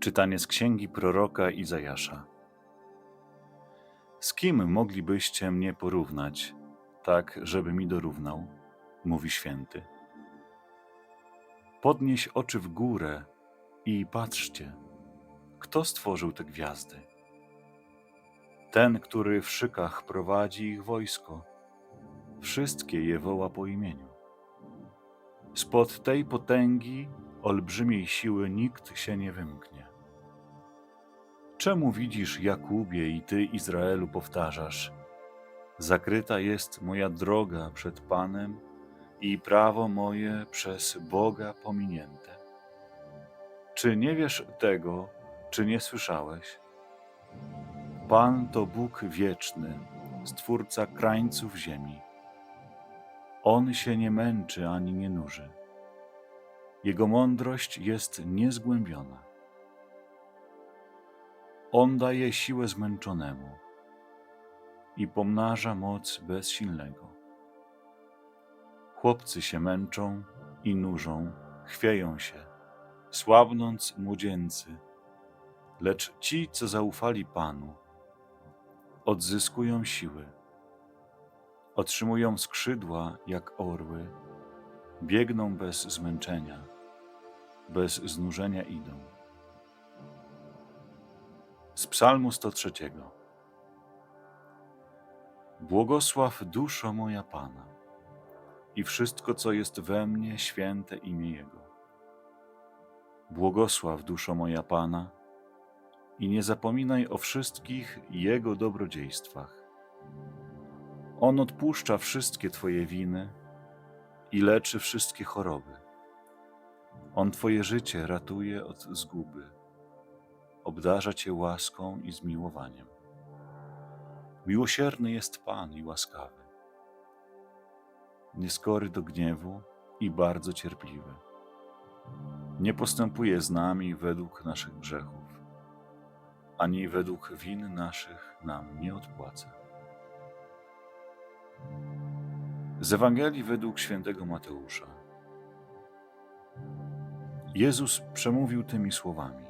Czytanie z księgi proroka Izajasza. Z kim moglibyście mnie porównać, tak żeby mi dorównał? Mówi święty. Podnieś oczy w górę i patrzcie, kto stworzył te gwiazdy? Ten, który w szykach prowadzi ich wojsko, wszystkie je woła po imieniu. Spod tej potęgi, olbrzymiej siły nikt się nie wymknie. Czemu widzisz, Jakubie, i ty, Izraelu, powtarzasz: Zakryta jest moja droga przed Panem i prawo moje przez Boga pominięte? Czy nie wiesz tego, czy nie słyszałeś? Pan to Bóg wieczny, stwórca krańców ziemi. On się nie męczy ani nie nuży. Jego mądrość jest niezgłębiona. On daje siłę zmęczonemu i pomnaża moc bezsilnego. Chłopcy się męczą i nużą, chwieją się, słabnąc młodzieńcy, lecz ci, co zaufali Panu, odzyskują siły, otrzymują skrzydła jak orły, biegną bez zmęczenia, bez znużenia idą. Z Psalmu 103. Błogosław duszo moja Pana i wszystko, co jest we mnie, święte imię Jego. Błogosław duszo moja Pana i nie zapominaj o wszystkich Jego dobrodziejstwach. On odpuszcza wszystkie Twoje winy i leczy wszystkie choroby. On Twoje życie ratuje od zguby obdarza Cię łaską i zmiłowaniem. Miłosierny jest Pan i łaskawy, nieskory do gniewu i bardzo cierpliwy. Nie postępuje z nami według naszych grzechów, ani według win naszych nam nie odpłaca. Z Ewangelii według świętego Mateusza. Jezus przemówił tymi słowami.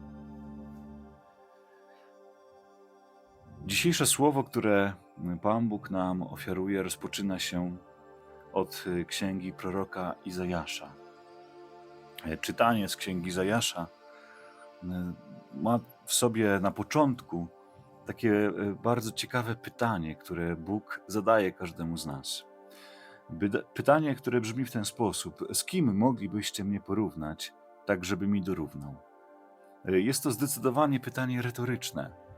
Dzisiejsze słowo, które Pan Bóg nam ofiaruje, rozpoczyna się od księgi proroka Izajasza. Czytanie z księgi Izajasza ma w sobie na początku takie bardzo ciekawe pytanie, które Bóg zadaje każdemu z nas. Pytanie, które brzmi w ten sposób: Z kim moglibyście mnie porównać, tak żeby mi dorównał? Jest to zdecydowanie pytanie retoryczne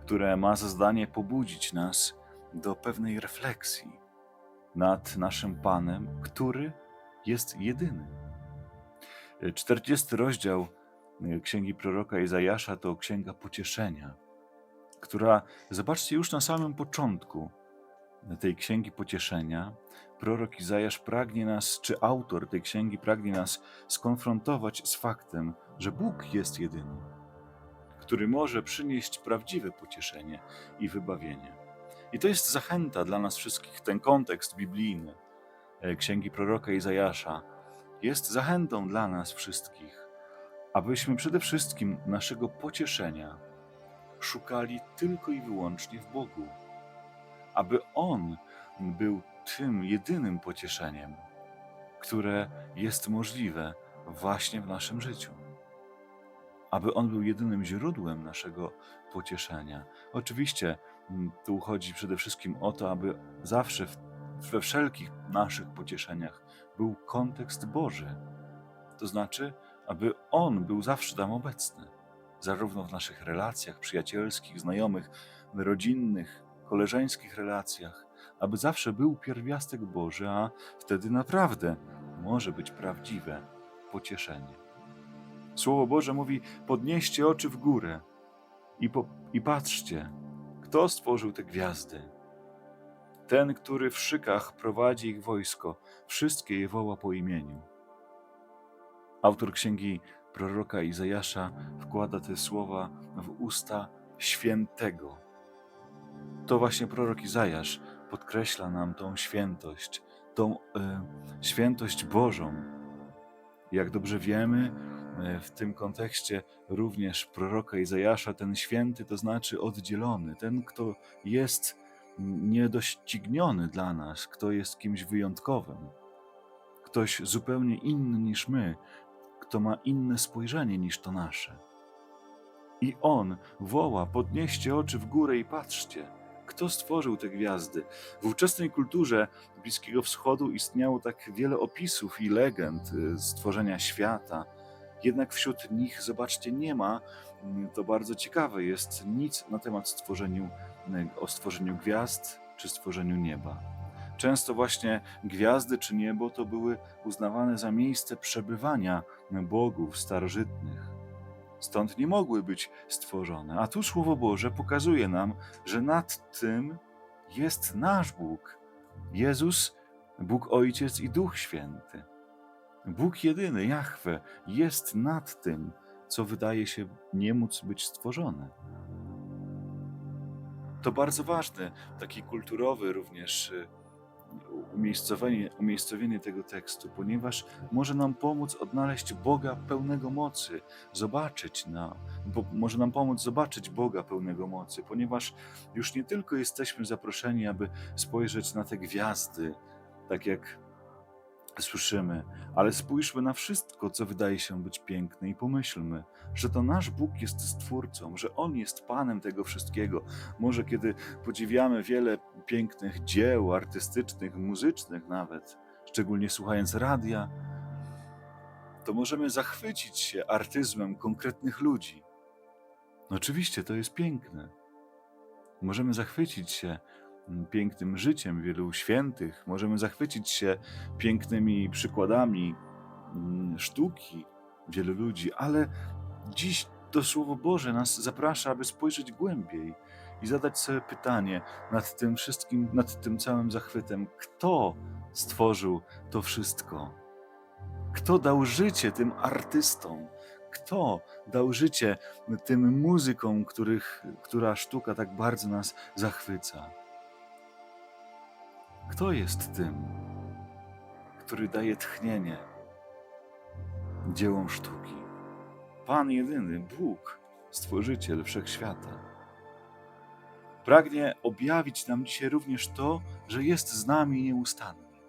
które ma za zadanie pobudzić nas do pewnej refleksji nad naszym Panem, który jest jedyny. 40 rozdział e, Księgi Proroka Izajasza to księga pocieszenia, która, zobaczcie, już na samym początku tej księgi pocieszenia, prorok Izajasz pragnie nas, czy autor tej księgi pragnie nas skonfrontować z faktem, że Bóg jest jedyny który może przynieść prawdziwe pocieszenie i wybawienie. I to jest zachęta dla nas wszystkich. Ten kontekst biblijny e, księgi proroka Izajasza jest zachętą dla nas wszystkich, abyśmy przede wszystkim naszego pocieszenia szukali tylko i wyłącznie w Bogu, aby On był tym jedynym pocieszeniem, które jest możliwe właśnie w naszym życiu aby On był jedynym źródłem naszego pocieszenia. Oczywiście mm, tu chodzi przede wszystkim o to, aby zawsze we wszelkich naszych pocieszeniach był kontekst Boży. To znaczy, aby On był zawsze tam obecny, zarówno w naszych relacjach przyjacielskich, znajomych, rodzinnych, koleżeńskich relacjach, aby zawsze był pierwiastek Boży, a wtedy naprawdę może być prawdziwe pocieszenie. Słowo Boże mówi: podnieście oczy w górę i, po, i patrzcie, kto stworzył te gwiazdy. Ten, który w szykach prowadzi ich wojsko, wszystkie je woła po imieniu. Autor księgi proroka Izajasza wkłada te słowa w usta świętego. To właśnie prorok Izajasz podkreśla nam tą świętość, tą e, świętość Bożą. Jak dobrze wiemy, w tym kontekście również proroka Izajasza, ten święty to znaczy oddzielony, ten, kto jest niedościgniony dla nas, kto jest kimś wyjątkowym, ktoś zupełnie inny niż my, kto ma inne spojrzenie niż to nasze. I on woła: podnieście oczy w górę i patrzcie, kto stworzył te gwiazdy. W ówczesnej kulturze Bliskiego Wschodu istniało tak wiele opisów i legend y, stworzenia świata. Jednak wśród nich, zobaczcie, nie ma, mm, to bardzo ciekawe jest, nic na temat stworzeniu, o stworzeniu gwiazd czy stworzeniu nieba. Często właśnie gwiazdy czy niebo to były uznawane za miejsce przebywania bogów starożytnych. Stąd nie mogły być stworzone. A tu Słowo Boże pokazuje nam, że nad tym jest nasz Bóg. Jezus, Bóg Ojciec i Duch Święty. Bóg jedyny, Jahwe, jest nad tym, co wydaje się nie móc być stworzone. To bardzo ważne, taki kulturowy również y, umiejscowienie, umiejscowienie tego tekstu, ponieważ może nam pomóc odnaleźć Boga pełnego mocy, zobaczyć na, bo może nam pomóc zobaczyć Boga pełnego mocy, ponieważ już nie tylko jesteśmy zaproszeni, aby spojrzeć na te gwiazdy, tak jak słyszymy, ale spójrzmy na wszystko, co wydaje się być piękne i pomyślmy, że to nasz Bóg jest Stwórcą, że On jest Panem tego wszystkiego. Może kiedy podziwiamy wiele pięknych dzieł artystycznych, muzycznych nawet, szczególnie słuchając radia, to możemy zachwycić się artyzmem konkretnych ludzi. Oczywiście to jest piękne. Możemy zachwycić się pięknym życiem wielu świętych, możemy zachwycić się pięknymi przykładami mm, sztuki wielu ludzi, ale dziś to Słowo Boże nas zaprasza, aby spojrzeć głębiej i zadać sobie pytanie nad tym wszystkim, nad tym całym zachwytem: kto stworzył to wszystko? Kto dał życie tym artystom? Kto dał życie tym muzykom, których, która sztuka tak bardzo nas zachwyca? Kto jest tym, który daje tchnienie dziełom sztuki? Pan jedyny, Bóg, Stworzyciel wszechświata. Pragnie objawić nam dzisiaj również to, że jest z nami nieustannie.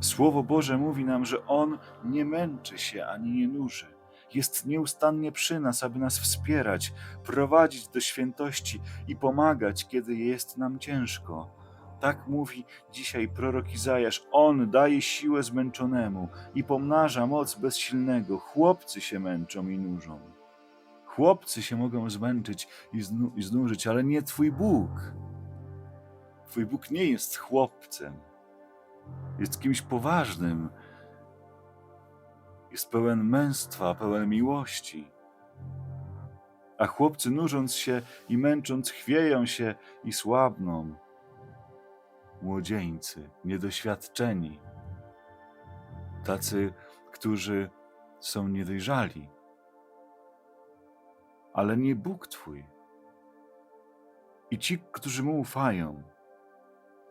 Słowo Boże mówi nam, że On nie męczy się ani nie nuży. Jest nieustannie przy nas, aby nas wspierać, prowadzić do świętości i pomagać, kiedy jest nam ciężko tak mówi dzisiaj prorok Izajasz. On daje siłę zmęczonemu i pomnaża moc bezsilnego. Chłopcy się męczą i nużą. Chłopcy się mogą zmęczyć i, znu i znużyć, ale nie Twój Bóg. Twój Bóg nie jest chłopcem. Jest kimś poważnym. Jest pełen męstwa, pełen miłości. A chłopcy nużąc się i męcząc chwieją się i słabną młodzieńcy, niedoświadczeni, tacy, którzy są niedojrzali. Ale nie Bóg Twój. I ci, którzy mu ufają,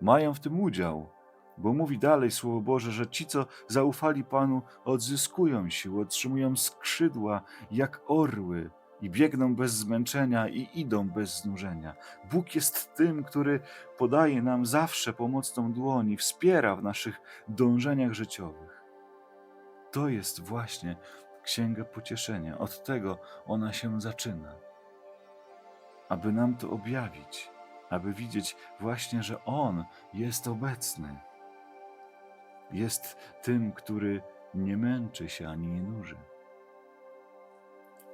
mają w tym udział, bo mówi dalej Słowo Boże, że ci, co zaufali Panu, odzyskują siły, otrzymują skrzydła jak orły i biegną bez zmęczenia i idą bez znużenia. Bóg jest tym, który podaje nam zawsze pomocną dłoni, wspiera w naszych dążeniach życiowych. To jest właśnie Księga Pocieszenia. Od tego ona się zaczyna. Aby nam to objawić, aby widzieć właśnie, że On jest obecny. Jest tym, który nie męczy się ani nie nuży.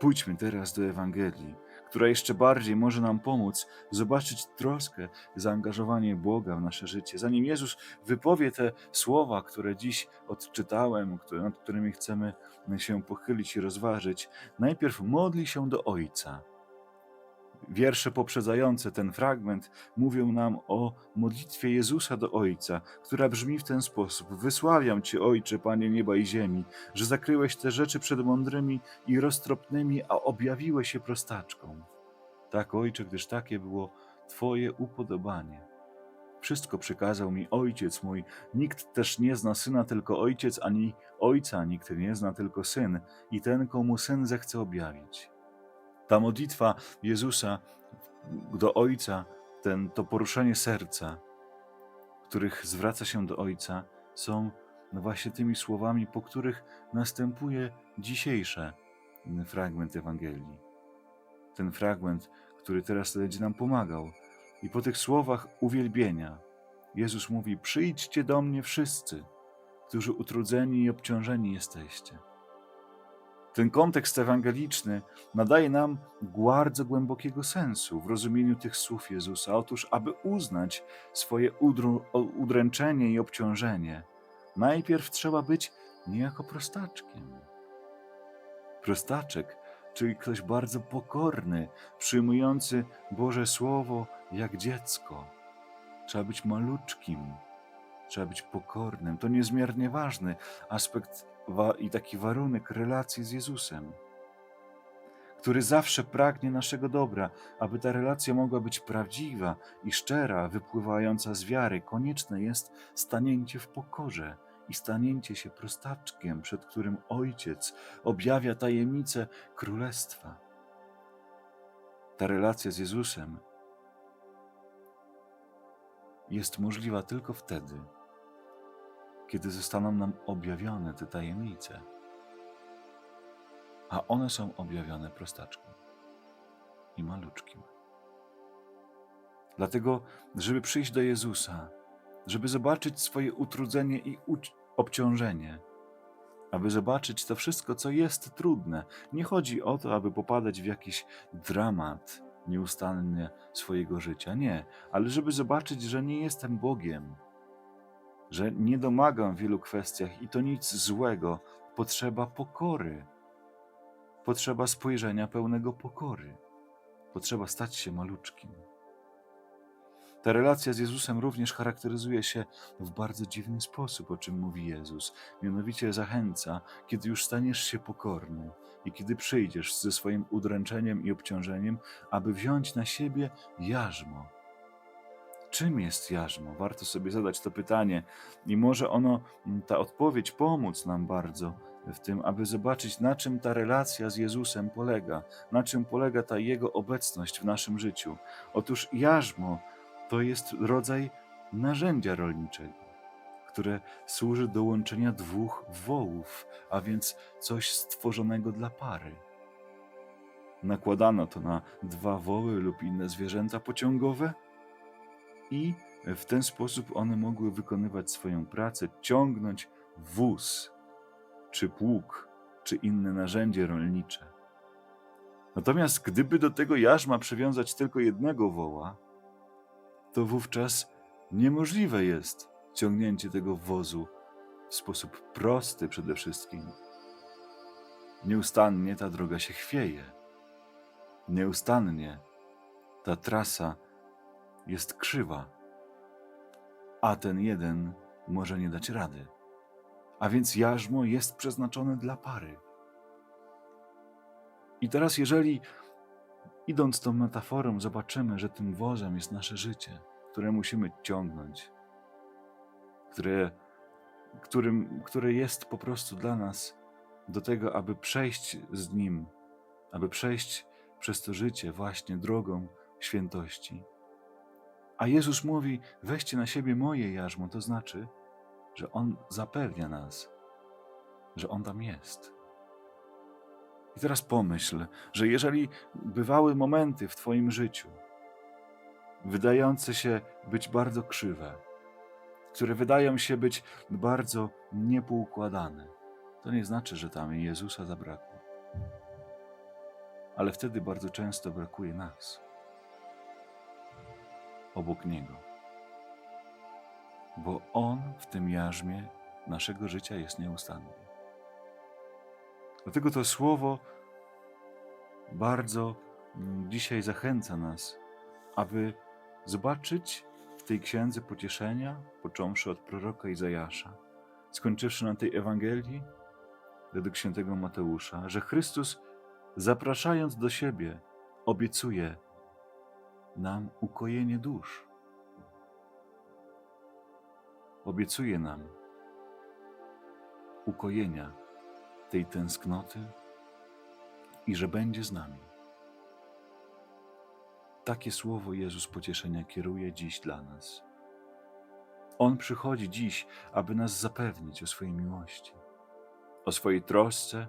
Pójdźmy teraz do Ewangelii, która jeszcze bardziej może nam pomóc zobaczyć troskę, zaangażowanie Boga w nasze życie. Zanim Jezus wypowie te słowa, które dziś odczytałem, nad którymi chcemy się pochylić i rozważyć, najpierw modli się do Ojca. Wiersze poprzedzające ten fragment mówią nam o modlitwie Jezusa do Ojca, która brzmi w ten sposób: Wysławiam Cię, Ojcze, Panie nieba i ziemi, że zakryłeś te rzeczy przed mądrymi i roztropnymi, a objawiłeś się prostaczkom. Tak, Ojcze, gdyż takie było Twoje upodobanie. Wszystko przykazał mi Ojciec mój. Nikt też nie zna Syna, tylko Ojciec, ani Ojca nikt nie zna, tylko Syn, i ten, komu Syn zechce objawić. Ta modlitwa Jezusa do Ojca, ten, to poruszenie serca, których zwraca się do Ojca, są no właśnie tymi słowami, po których następuje dzisiejszy fragment Ewangelii. Ten fragment, który teraz będzie nam pomagał. I po tych słowach uwielbienia Jezus mówi: Przyjdźcie do mnie wszyscy, którzy utrudzeni i obciążeni jesteście. Ten kontekst ewangeliczny nadaje nam bardzo głębokiego sensu w rozumieniu tych słów Jezusa. Otóż, aby uznać swoje udręczenie i obciążenie, najpierw trzeba być niejako prostaczkiem. Prostaczek, czyli ktoś bardzo pokorny, przyjmujący Boże Słowo jak dziecko. Trzeba być maluczkim, trzeba być pokornym. To niezmiernie ważny aspekt i taki warunek relacji z Jezusem, który zawsze pragnie naszego dobra. Aby ta relacja mogła być prawdziwa i szczera, wypływająca z wiary, konieczne jest stanięcie w pokorze i stanięcie się prostaczkiem, przed którym Ojciec objawia tajemnicę Królestwa. Ta relacja z Jezusem jest możliwa tylko wtedy, kiedy zostaną nam objawione te tajemnice. A one są objawione prostaczkom i maluczkim. Dlatego, żeby przyjść do Jezusa, żeby zobaczyć swoje utrudzenie i obciążenie, aby zobaczyć to wszystko, co jest trudne, nie chodzi o to, aby popadać w jakiś dramat nieustannie swojego życia. Nie, ale żeby zobaczyć, że nie jestem Bogiem, że nie domagam w wielu kwestiach i to nic złego. Potrzeba pokory. Potrzeba spojrzenia pełnego pokory. Potrzeba stać się maluczkim. Ta relacja z Jezusem również charakteryzuje się w bardzo dziwny sposób, o czym mówi Jezus. Mianowicie zachęca, kiedy już staniesz się pokorny i kiedy przyjdziesz ze swoim udręczeniem i obciążeniem, aby wziąć na siebie jarzmo Czym jest jarzmo? Warto sobie zadać to pytanie i może ono, mm, ta odpowiedź pomóc nam bardzo w tym, aby zobaczyć, na czym ta relacja z Jezusem polega, na czym polega ta Jego obecność w naszym życiu. Otóż jarzmo to jest rodzaj narzędzia rolniczego, które służy do łączenia dwóch wołów, a więc coś stworzonego dla pary. Nakładano to na dwa woły lub inne zwierzęta pociągowe i w ten sposób one mogły wykonywać swoją pracę, ciągnąć wóz, czy pług, czy inne narzędzie rolnicze. Natomiast gdyby do tego jarzma przywiązać tylko jednego woła, to wówczas niemożliwe jest ciągnięcie tego wozu w sposób prosty przede wszystkim. Nieustannie ta droga się chwieje. Nieustannie ta trasa jest krzywa, a ten jeden może nie dać rady. A więc jarzmo jest przeznaczone dla pary. I teraz, jeżeli idąc tą metaforą, zobaczymy, że tym wozem jest nasze życie, które musimy ciągnąć, które, którym, które jest po prostu dla nas do tego, aby przejść z nim, aby przejść przez to życie właśnie drogą świętości. A Jezus mówi: weźcie na siebie moje jarzmo, to znaczy, że On zapewnia nas, że On tam jest. I teraz pomyśl, że jeżeli bywały momenty w Twoim życiu, wydające się być bardzo krzywe, które wydają się być bardzo niepoukładane, to nie znaczy, że tam Jezusa zabrakło. ale wtedy bardzo często brakuje nas obok Niego, bo On w tym jarzmie naszego życia jest nieustanny. Dlatego to słowo bardzo mm, dzisiaj zachęca nas, aby zobaczyć w tej księdze pocieszenia, począwszy od proroka Izajasza, skończywszy na tej Ewangelii według świętego Mateusza, że Chrystus, zapraszając do siebie, obiecuje nam ukojenie dusz. Obiecuje nam ukojenia tej tęsknoty i że będzie z nami. Takie słowo Jezus pocieszenia kieruje dziś dla nas. On przychodzi dziś, aby nas zapewnić o swojej miłości, o swojej trosce,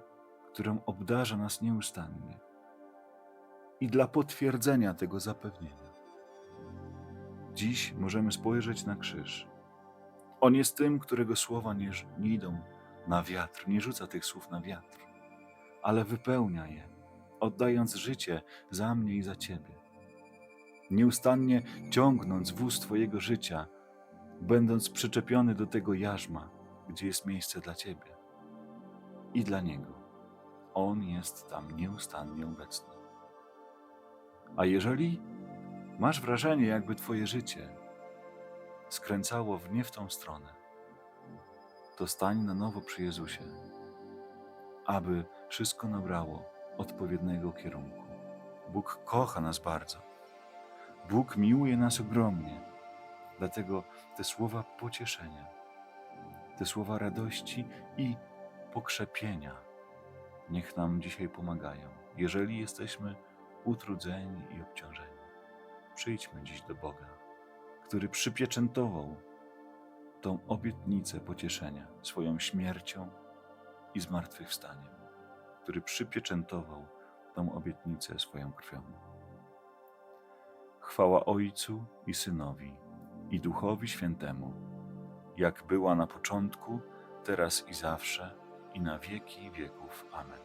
którą obdarza nas nieustannie. I dla potwierdzenia tego zapewnienia, dziś możemy spojrzeć na krzyż. On jest tym, którego słowa nie, nie idą na wiatr, nie rzuca tych słów na wiatr, ale wypełnia je, oddając życie za mnie i za Ciebie. Nieustannie ciągnąc wóz Twojego życia, będąc przyczepiony do tego jarzma, gdzie jest miejsce dla Ciebie i dla Niego. On jest tam nieustannie obecny. A jeżeli masz wrażenie, jakby Twoje życie skręcało w nie w tą stronę, to stań na nowo przy Jezusie, aby wszystko nabrało odpowiedniego kierunku. Bóg kocha nas bardzo. Bóg miłuje nas ogromnie. Dlatego te słowa pocieszenia, te słowa radości i pokrzepienia niech nam dzisiaj pomagają. Jeżeli jesteśmy utrudzeni i obciążeni, przyjdźmy dziś do Boga, który przypieczętował tą obietnicę pocieszenia swoją śmiercią i zmartwychwstaniem, który przypieczętował tą obietnicę swoją krwią. Chwała Ojcu i Synowi i Duchowi Świętemu, jak była na początku, teraz i zawsze, i na wieki wieków. Amen.